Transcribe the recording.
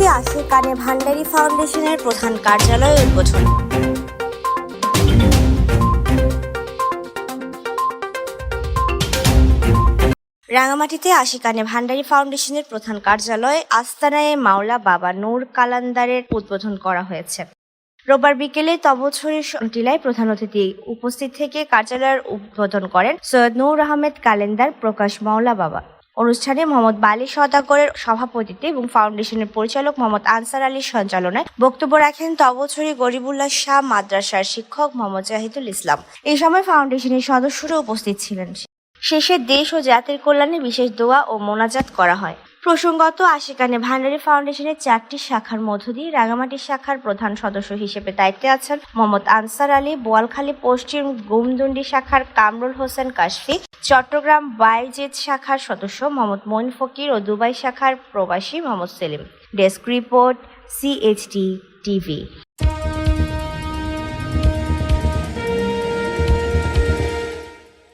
রাঙামাটিতে আসে কানে ভান্ডারি ফাউন্ডেশনের প্রধান কার্যালয় উদ্বোধন। রাঙামাটিতে আশিকানে ভান্ডারি ফাউন্ডেশনের প্রধান কার্যালয় আস্তানায় মাওলা বাবা নূর কালান্দারের উদ্বোধন করা হয়েছে। রোববার বিকেলে তবছরের টিলায় প্রধান অতিথি উপস্থিত থেকে কার্যালয়ের উদ্বোধন করেন সৈয়দ নূর আহমেদ কালেন্দার প্রকাশ মাওলা বাবা। অনুষ্ঠানে মোহাম্মদ বালি সদাগরের সভাপতিত্বে এবং ফাউন্ডেশনের পরিচালক মোহাম্মদ আনসার আলীর সঞ্চালনায় বক্তব্য রাখেন তবছরী গরিবুল্লাহ শাহ মাদ্রাসার শিক্ষক মোহাম্মদ জাহিদুল ইসলাম। এই সময় ফাউন্ডেশনের সদস্যরা উপস্থিত ছিলেন। শেষে দেশ ও জাতির কল্যাণে বিশেষ দোয়া ও মোনাজাত করা হয়। প্রসঙ্গত, আশিকানে ভান্ডারি ফাউন্ডেশনের চারটি শাখার মধ্য দিয়ে রাঙামাটি শাখার প্রধান সদস্য হিসেবে দায়িত্বে আছেন মোহাম্মদ আনসার আলী, বোয়ালখালী পশ্চিম গুমদুন্ডি শাখার কামরুল হোসেন কাশফি, চট্টগ্রাম বাইজেদ শাখার সদস্য মোহাম্মদ মইন ফকির ও দুবাই শাখার প্রবাসী Mohammad Selim. Desk report CHT TV.